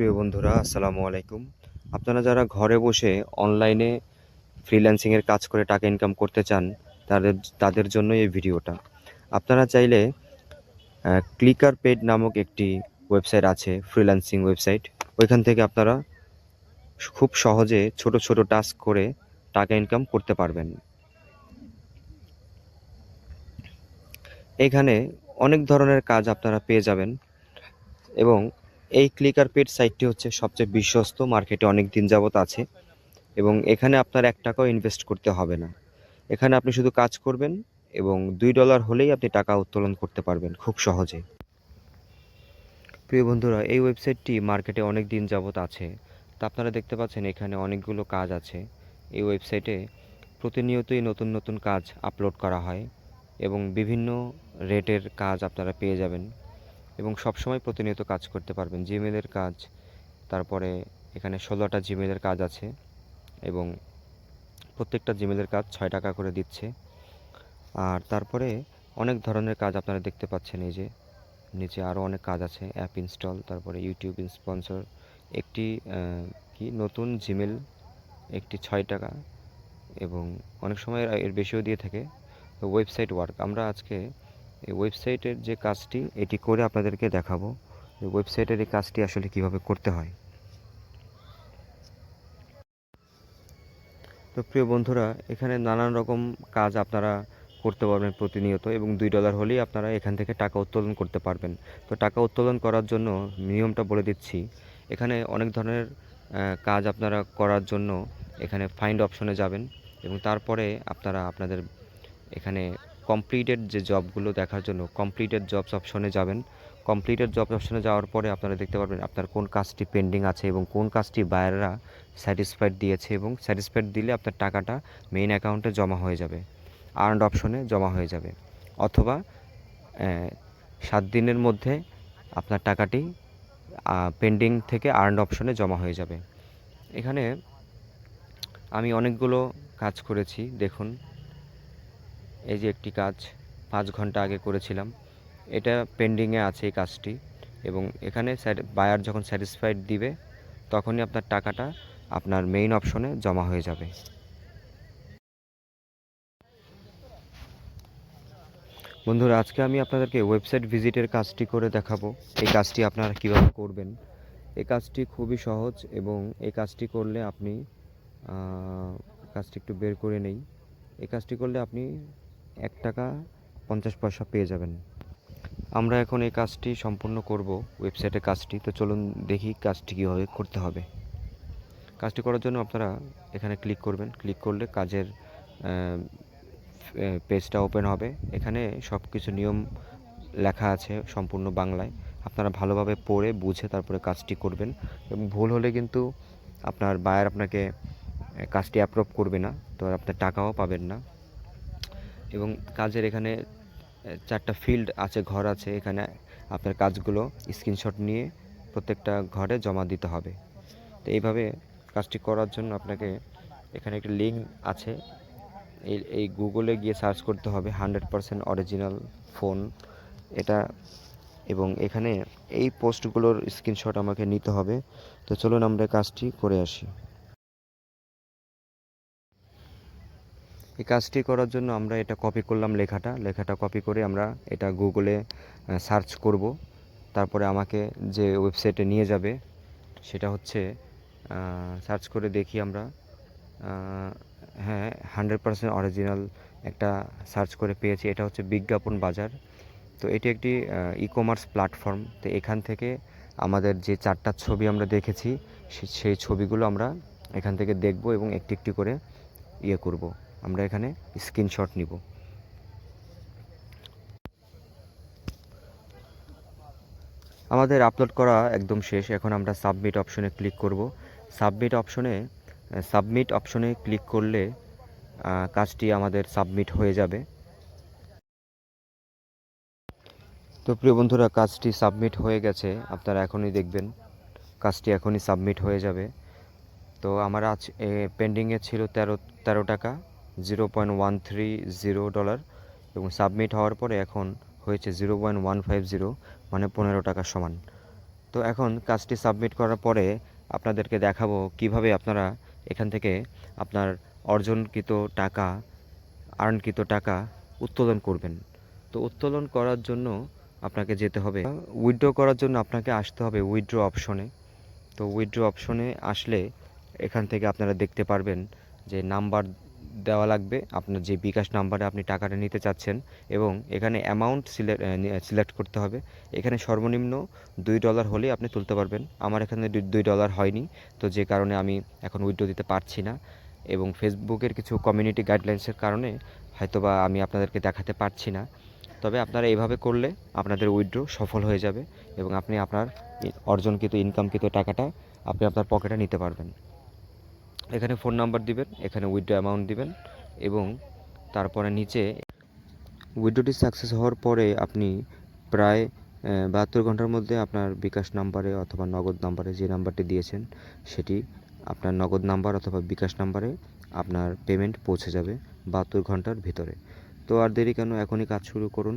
প্রিয় বন্ধুরা, আসসালামু আলাইকুম। আপনারা যারা ঘরে বসে অনলাইনে ফ্রিল্যান্সিংয়ের কাজ করে টাকা ইনকাম করতে চান, তাদের তাদের জন্য এই ভিডিওটা আপনারা চাইলে ক্লিকার পেড নামক একটি ওয়েবসাইট আছে ফ্রিল্যান্সিং ওয়েবসাইট ওইখান থেকে আপনারা খুব সহজে ছোট ছোট টাস্ক করে টাকা ইনকাম করতে পারবেন। এখানে অনেক ধরনের কাজ আপনারা পেয়ে যাবেন এবং এই ক্লিকার পেড সাইটটি হচ্ছে সবচেয়ে বিশ্বস্ত, মার্কেটে অনেক দিন যাবত আছে এবং এখানে আপনার এক টাকাও ইনভেস্ট করতে হবে না। এখানে আপনি শুধু কাজ করবেন এবং দুই ডলার হলেই আপনি টাকা উত্তোলন করতে পারবেন খুব সহজে। প্রিয় বন্ধুরা, এই ওয়েবসাইটটি মার্কেটে অনেক দিন যাবত আছে। তা আপনারা দেখতে পাচ্ছেন এখানে অনেকগুলো কাজ আছে। এই ওয়েবসাইটে প্রতিনিয়তই নতুন নতুন কাজ আপলোড করা হয় এবং বিভিন্ন রেটের কাজ আপনারা পেয়ে যাবেন। এবং সবসময় প্রতিনিয়ত কাজ করতে পারবেন। জিমেলের কাজ, তারপরে এখানে ষোলোটা জিমেলের কাজ আছে এবং প্রত্যেকটা জিমেলের কাজ ছয় টাকা করে দিচ্ছে। আর তারপরে অনেক ধরনের কাজ আপনারা দেখতে পাচ্ছেন এই যে, নিচে আরও অনেক কাজ আছে অ্যাপ ইনস্টল তারপরে ইউটিউব স্পন্সর একটি কি নতুন জিমেল একটি ছয় টাকা এবং অনেক সময় এর বেশিও দিয়ে থাকে। ওয়েবসাইট ওয়ার্ক আমরা আজকে এই ওয়েবসাইটের যে কাজটি, এটি করে আপনাদেরকে দেখাবো ওয়েবসাইটের এই কাজটি আসলে কীভাবে করতে হয়। তো প্রিয় বন্ধুরা, এখানে নানান রকম কাজ আপনারা করতে পারবেন প্রতিনিয়ত এবং দুই ডলার হলেই আপনারা এখান থেকে টাকা উত্তোলন করতে পারবেন। তো টাকা উত্তোলন করার জন্য নিয়মটা বলে দিচ্ছি। এখানে অনেক ধরনের কাজ আপনারা করার জন্য এখানে ফাইন্ড অপশনে যাবেন এবং তারপরে আপনারা আপনাদের এখানে কমপ্লিটেড যে জবগুলো দেখার জন্য কমপ্লিটেড জবস অপশনে যাবেন। কমপ্লিটেড জব অপশনে যাওয়ার পরে আপনারা দেখতে পারবেন আপনার কোন কাজটি পেন্ডিং আছে এবং কোন কাজটি বায়াররা স্যাটিসফাইড দিয়েছে এবং স্যাটিসফাইড দিলে আপনার টাকাটা মেইন অ্যাকাউন্টে জমা হয়ে যাবে আর্নড অপশনে জমা হয়ে যাবে। অথবা সাত দিনের মধ্যে আপনার টাকাটি পেন্ডিং থেকে আর্নড অপশনে জমা হয়ে যাবে। এখানে আমি অনেকগুলো কাজ করেছি, দেখুন। এই যে একটি কাজ পাঁচ ঘণ্টা আগে করেছিলাম, এটা পেন্ডিংয়ে আছে এই কাজটি এবং এখানে বায়ার যখন স্যাটিসফাইড দিবে, তখনই আপনার টাকাটা আপনার মেইন অপশনে জমা হয়ে যাবে। বন্ধুরা, আজকে আমি আপনাদেরকে ওয়েবসাইট ভিজিটের কাজটি করে দেখাবো, এই কাজটি আপনারা কীভাবে করবেন। এই কাজটি খুবই সহজ এবং এই কাজটি করলে আপনি কাজটি একটু বের করে নেই। এই কাজটি করলে আপনি এক টাকা পঞ্চাশ পয়সা পেয়ে যাবেন। আমরা এখন এই কাজটি সম্পূর্ণ করব ওয়েবসাইটের কাজটি। তো চলুন দেখি কাজটি কীভাবে করতে হবে। কাজটি করার জন্য আপনারা এখানে ক্লিক করবেন। ক্লিক করলে কাজের পেজটা ওপেন হবে। এখানে সব কিছু নিয়ম লেখা আছে সম্পূর্ণ বাংলায়। আপনারা ভালোভাবে পড়ে, বুঝে তারপরে কাজটি করবেন। এবং ভুল হলে কিন্তু আপনার বায়ার আপনাকে কাজটি অ্যাপ্রুভ করবে না। তো আপনার টাকাও পাবেন না। এবং কাজের এখানে চারটা ফিল্ড আছে, ঘর আছে, এখানে আপনার কাজগুলো স্ক্রিনশট নিয়ে প্রত্যেকটা ঘরে জমা দিতে হবে। তো এইভাবে কাজটি করার জন্য আপনাকে এখানে একটা লিঙ্ক আছে। এই এই গুগলে গিয়ে সার্চ করতে হবে হান্ড্রেড পারসেন্ট অরিজিনাল ফোন এটা এবং এখানে এই পোস্টগুলোর স্ক্রিনশট আমাকে নিতে হবে। তো চলুন আমরা কাজটি করে আসি। এই কাজটি করার জন্য আমরা এটা কপি করলাম লেখাটা। লেখাটা কপি করে আমরা এটা গুগলে সার্চ করব। তারপরে আমাকে যে ওয়েবসাইটে নিয়ে যাবে, সেটা হচ্ছে সার্চ করে দেখি আমরা। হ্যাঁ হান্ড্রেড পার্সেন্ট অরিজিনাল একটা সার্চ করে পেয়েছি। এটা হচ্ছে বিজ্ঞাপন বাজার। তো এটি একটি ই কমার্স প্ল্যাটফর্ম তো এখান থেকে আমাদের যে চারটা ছবি আমরা দেখেছি সেই ছবিগুলো আমরা এখান থেকে দেখব এবং একটি একটি করে ইয়ে করব। আমরা এখানে স্ক্রিনশট নিব। আমাদের আপলোড করা একদম শেষ। এখন আমরা সাবমিট অপশনে ক্লিক করব। সাবমিট অপশনে সাবমিট অপশনে ক্লিক করলে কাজটি আমাদের সাবমিট হয়ে যাবে। তো প্রিয় বন্ধুরা, কাজটি সাবমিট হয়ে গেছে। আপনারা এখনই দেখবেন, কাজটি এখনই সাবমিট হয়ে যাবে। তো আমার আজ পেন্ডিংয়ে ছিল তেরো তেরো টাকা। Zero point one three zero dollar এবং সাবমিট হওয়ার পরে এখন হয়েছে zero point one five zero মানে পনেরো টাকা সমান। তো এখন কাজটি সাবমিট করার পরে আপনাদেরকে দেখাবো কীভাবে আপনারা এখান থেকে আপনার অর্জনকৃত টাকা আর্নকৃত টাকা উত্তোলন করবেন। তো উত্তোলন করার জন্য আপনাকে যেতে হবে। উইথড্র করার জন্য আপনাকে আসতে হবে উইথড্র অপশনে তো উইথড্র অপশনে আসলে এখান থেকে আপনারা দেখতে পারবেন যে নাম্বার দেওয়া লাগবে। আপনার যে বিকাশ নাম্বারে আপনি টাকাটা নিতে চাচ্ছেন এবং এখানে অ্যামাউন্ট সিলেক্ট সিলেক্ট করতে হবে। এখানে সর্বনিম্ন দুই ডলার হলেই আপনি তুলতে পারবেন। আমার এখানে দুই- ডলার হয়নি। তো যে কারণে আমি এখন উইড্রো দিতে পারছি না এবং ফেসবুকের কিছু কমিউনিটি গাইডলাইন্সের কারণে হয়তোবা আমি আপনাদেরকে দেখাতে পারছি না। তবে আপনারা এইভাবে করলে আপনাদের উইথড্র সফল হয়ে যাবে এবং আপনি আপনার অর্জনকৃত ইনকামকৃত টাকাটা আপনি আপনার পকেটে নিতে পারবেন। এখানে ফোন নাম্বার দিবেন, এখানে উইথড্র অ্যামাউন্ট দিবেন এবং তারপরে নিচে উইথড্রটি সাকসেস হওয়ার পরে আপনি প্রায় বাহাত্তর ঘণ্টার মধ্যে আপনার বিকাশ নাম্বারে অথবা নগদ নাম্বারে যে নাম্বারটি দিয়েছেন সেটি আপনার নগদ নাম্বার অথবা বিকাশ নাম্বারে আপনার পেমেন্ট পৌঁছে যাবে বাহাত্তর ঘণ্টার ভিতরে। তো আর দেরি কেন, এখনই কাজ শুরু করুন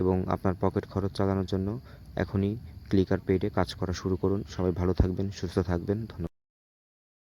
এবং আপনার পকেট খরচ চালানোর জন্য এখনই ক্লিকার পেডে কাজ করা শুরু করুন। সবাই ভালো থাকবেন, সুস্থ থাকবেন, ধন্যবাদ।